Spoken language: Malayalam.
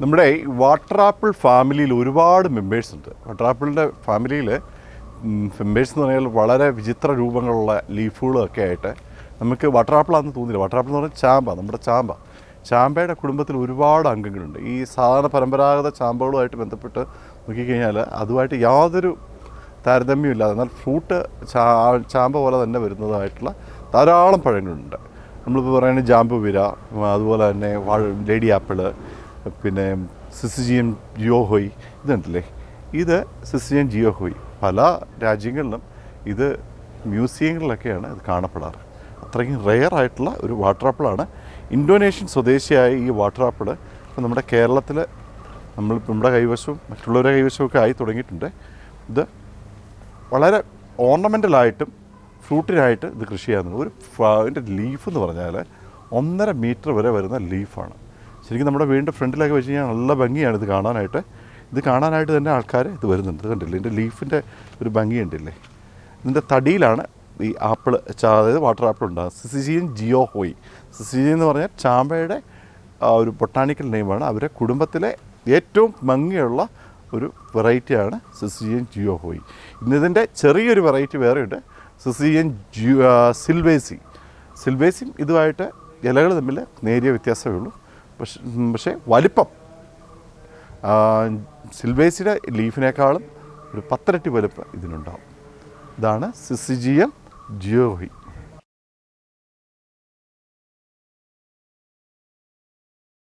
നമ്മുടെ വാട്ടർ ആപ്പിൾ ഫാമിലിയിൽ ഒരുപാട് മെമ്പേഴ്സ് ഉണ്ട്. വാട്ടർ ആപ്പിളിന്റെ ഫാമിലിയിൽ മെമ്പേഴ്സ് എന്ന് പറഞ്ഞാൽ വളരെ വിചിത്ര രൂപങ്ങളുള്ള ലീഫുകളൊക്കെ ആയിട്ട് നമുക്ക് വാട്ടർ ആപ്പിളാന്ന് തോന്നില്ല വാട്ടർ ആപ്പിൾ എന്ന് പറഞ്ഞാൽ ചാമ്പ നമ്മുടെ ചാമ്പ. ചാമ്പയുടെ കുടുംബത്തിൽ ഒരുപാട് അംഗങ്ങളുണ്ട്. ഈ സാധാരണ പരമ്പരാഗത ചാമ്പകളുമായിട്ട് ബന്ധപ്പെട്ട് നോക്കിക്കഴിഞ്ഞാൽ അതുമായിട്ട് യാതൊരു താരതമ്യമില്ലാതെ എന്നാൽ ഫ്രൂട്ട് ചാമ്പ പോലെ തന്നെ വരുന്നതായിട്ടുള്ള ധാരാളം പഴങ്ങളുണ്ട്. നമ്മളിപ്പോൾ പറയുന്നത് ജാമ്പുവിര അതുപോലെ തന്നെ ലേഡി ആപ്പിൾ പിന്നെ സിസിജിയൻ ജിയോഹോയ് ഇതുണ്ടല്ലേ? ഇത് സിസിജിയൻ ജിയോഹോയ്. പല രാജ്യങ്ങളിലും ഇത് മ്യൂസിയങ്ങളിലൊക്കെയാണ് ഇത് കാണപ്പെടാറ്. അത്രയും റെയർ ആയിട്ടുള്ള ഒരു വാട്ടർ ആപ്പിളാണ് ഇന്തോനേഷ്യൻ സ്വദേശിയായ ഈ വാട്ടർ ആപ്പിൾ ഇപ്പം നമ്മുടെ കേരളത്തിൽ നമ്മൾ നമ്മുടെ കൈവശവും മറ്റുള്ളവരുടെ കൈവശവും ഒക്കെ ആയി തുടങ്ങിയിട്ടുണ്ട്. ഇത് വളരെ ഓർണമെന്റലായിട്ടും ഫ്രൂട്ടിനായിട്ട് ഇത് കൃഷി ചെയ്യാവുന്നത് ഒരു അതിന്റെ ലീഫ് എന്ന് പറഞ്ഞാൽ ഒന്നര മീറ്റർ വരെ വരുന്ന ലീഫാണ്. ശരിക്കും നമ്മുടെ വീടിന്റെ ഫ്രണ്ടിലൊക്കെ വെച്ച് കഴിഞ്ഞാൽ നല്ല ഭംഗിയാണ് ഇത് കാണാനായിട്ട്. ഇത് കാണാനായിട്ട് തന്നെ ആൾക്കാർ ഇത് വരുന്നുണ്ട്. കണ്ടില്ലേ? ഇതിന്റെ ലീഫിന്റെ ഒരു ഭംഗി ഉണ്ടില്ലേ ഇതിന്റെ തടിയിലാണ് ഈ ആപ്പിൾ അതായത് വാട്ടർ ആപ്പിൾ ഉണ്ടാകുന്നത് സിസിജിയൻ ജിയോ ഹോയ് സിസിജിയൻ എന്ന് പറഞ്ഞാൽ ചാമ്പയുടെ ഒരു ബൊട്ടാണിക്കൽ നെയിമാണ്. അവരെ കുടുംബത്തിലെ ഏറ്റവും ഭംഗിയുള്ള ഒരു വെറൈറ്റിയാണ് സിസിജിയൻ ജിയോ ഹോയ് ഇന്നിതിന്റെ ചെറിയൊരു വെറൈറ്റി വേറെയുണ്ട്. സിസിയൻ സിൽവേസി. സിൽവേസിയും ഇതുമായിട്ട് ഇലകൾ തമ്മിൽ നേരിയ വ്യത്യാസമേ ഉള്ളൂ. പക്ഷെ പക്ഷേ വലിപ്പം സിൽവേസിയുടെ ലീഫിനേക്കാളും ഒരു പത്തിരട്ടി വലുപ്പം ഇതിനുണ്ടാവും. ഇതാണ് സിസിജിയം ജിയോഹി.